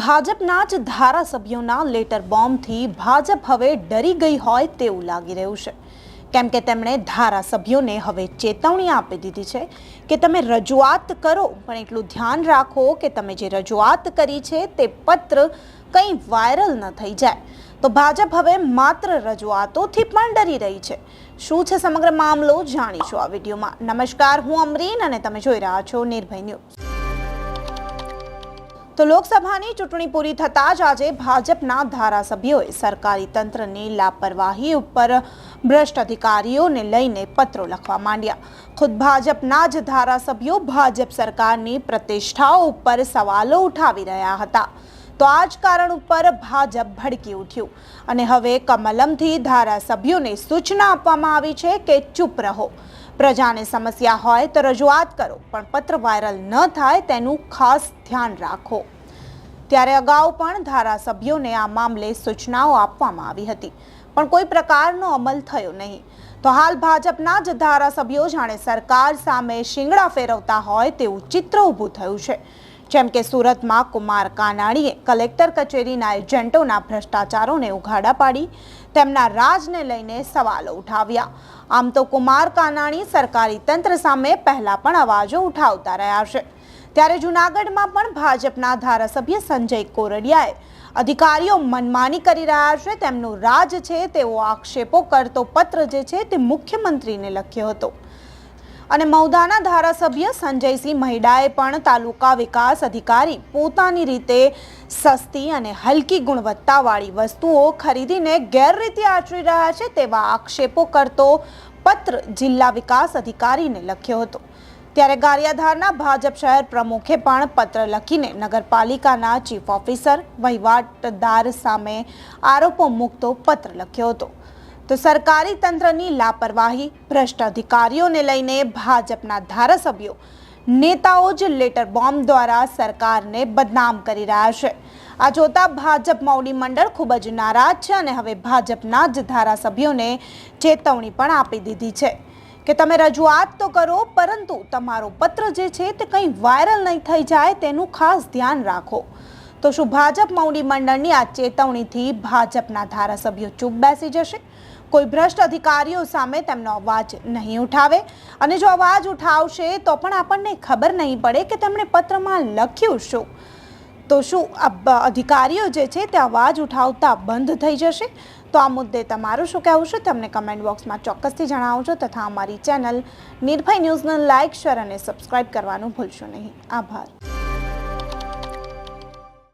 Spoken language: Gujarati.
ભાજપના જ ધારાસભ્યોના લેટર બોમ્બથી ભાજપ હવે ડરી ગઈ હોય તેવું લાગી રહ્યું છે. કેમ કે તેમણે ધારાસભ્યોને હવે ચેતવણી આપી દીધી છે કે તમે રજૂઆત કરો, પણ એટલું ધ્યાન રાખો કે તમે જે રજૂઆત કરી છે તે પત્ર કંઈ વાયરલ ન થઈ જાય. તો ભાજપ હવે માત્ર રજૂઆતોથી પણ ડરી રહી છે. શું છે સમગ્ર મામલો જાણીશું આ વિડીયોમાં. નમસ્કાર, હું અમરીન અને તમે જોઈ રહ્યા છો નિર્ભય ન્યૂઝ. તો લોકસભાની ચૂંટણી પૂરી થતાં જ આજે ભાજપના ધારાસભ્યોએ સરકારી તંત્રની લાપરવાહી ઉપર ભ્રષ્ટ અધિકારીઓને લઈને પત્રો લખવા માંડ્યા. ખુદ ભાજપના જ ધારાસભ્યો ભાજપ સરકારની પ્રતિષ્ઠાઓ ઉપર સવાલો ઉઠાવી રહ્યા હતા. તો આ જ કારણ ઉપર ભાજપ ભડકી ઉઠ્યું. અને હવે કમલમથી ધારાસભ્યોને સૂચના આપવામાં આવી છે કે ચૂપ રહો. પ્રજાને સમસ્યા હોય તો રજૂઆત કરો, પણ પત્ર વાયરલ ન થાય તેનું ખાસ ધ્યાન રાખો. ત્યારે અગાઉ પણ ધારાસભ્યોને આ મામલે સૂચનાઓ આપવામાં આવી હતી, પણ કોઈ પ્રકારનો અમલ થયો નહીં. તો હાલ ભાજપના જ ધારાસભ્યો જાણે સરકાર સામે શિંગડા ફેરવતા હોય તેવું ચિત્ર ઊભું થયું છે. જેમ કે સુરતમાં કુમાર કાનાણીએ કલેક્ટર કચેરીના એજન્ટોના ભ્રષ્ટાચારોને ઉઘાડા પાડી, તેમના રાજને લઈને સવાલો ઉઠાવ્યા. આમ તો કુમાર કાનાણી સરકારી તંત્ર સામે પહેલા પણ અવાજો ઉઠાવતા રહ્યા છે. ત્યારે જૂનાગઢમાં પણ ભાજપના ધારાસભ્ય સંજય કોરડિયાએ અધિકારીઓ મનમાની કરી રહ્યા છે, તેમનું રાજ છે તેવો આક્ષેપો કરતો પત્ર જે છે તે મુખ્યમંત્રીને લખ્યો હતો. અને મૌદાના ધારાસભ્ય સંજયસિંહ મહિડાએ પણ તાલુકા વિકાસ અધિકારી પોતાની રીતે સસ્તી અને હલકી ગુણવત્તાવાળી વસ્તુઓ ખરીદીને ગેરરીતિ આચરી રહ્યા છે તેવા આક્ષેપો કરતો પત્ર જિલ્લા વિકાસ અધિકારીને લખ્યો હતો. ત્યારે ગારિયાધારના ભાજપ શહેર પ્રમુખે પણ પત્ર લખીને નગરપાલિકાના ચીફ ઓફિસર વહીવટદાર સામે આરોપો મૂકતો પત્ર લખ્યો હતો. તો સરકારી તંત્રની લાપરવાહી ભ્રષ્ટ અધિકારીઓને લઈને ભાજપના ધારાસભ્યો, નેતાઓ જ લેટર બોમ્બ દ્વારા સરકારને બદનામ કરી રહ્યા છે. આ જોતા ભાજપ મૌડી મંડળ ખૂબ જ નારાજ છે અને હવે ભાજપના જ ધારાસભ્યોને ચેતવણી પણ આપી દીધી છે. કે તમે રજૂઆત તો કરો, પરંતુ તમારો પત્ર જે છે તે કંઈ વાયરલ નહીં થઈ જાય તેનું ખાસ ધ્યાન રાખો. તો શું ભાજપ મૌડી મંડળની આ ચેતવણીથી ભાજપના ધારાસભ્યો ચૂપ બેસી જશે? કોઈ ભ્રષ્ટ અધિકારીઓ સામે તેમનો અવાજ નહીં ઉઠાવે? અને જો અવાજ ઉઠાવશે તો પણ આપણને ખબર નહીં પડે કે તેમણે પત્રમાં લખ્યું શું. તો શું અધિકારીઓ જે છે તે અવાજ ઉઠાવતા બંધ થઈ જશે? તો આ મુદ્દે તમારું શું કહેવું છે? તમને કમેન્ટ બોક્સમાં ચોક્કસથી જણાવજો તથા અમારી ચેનલ નિર્ભય ન્યૂઝને લાઇક, શેર અને સબસ્ક્રાઇબ કરવાનું ભૂલશો નહીં. આભાર.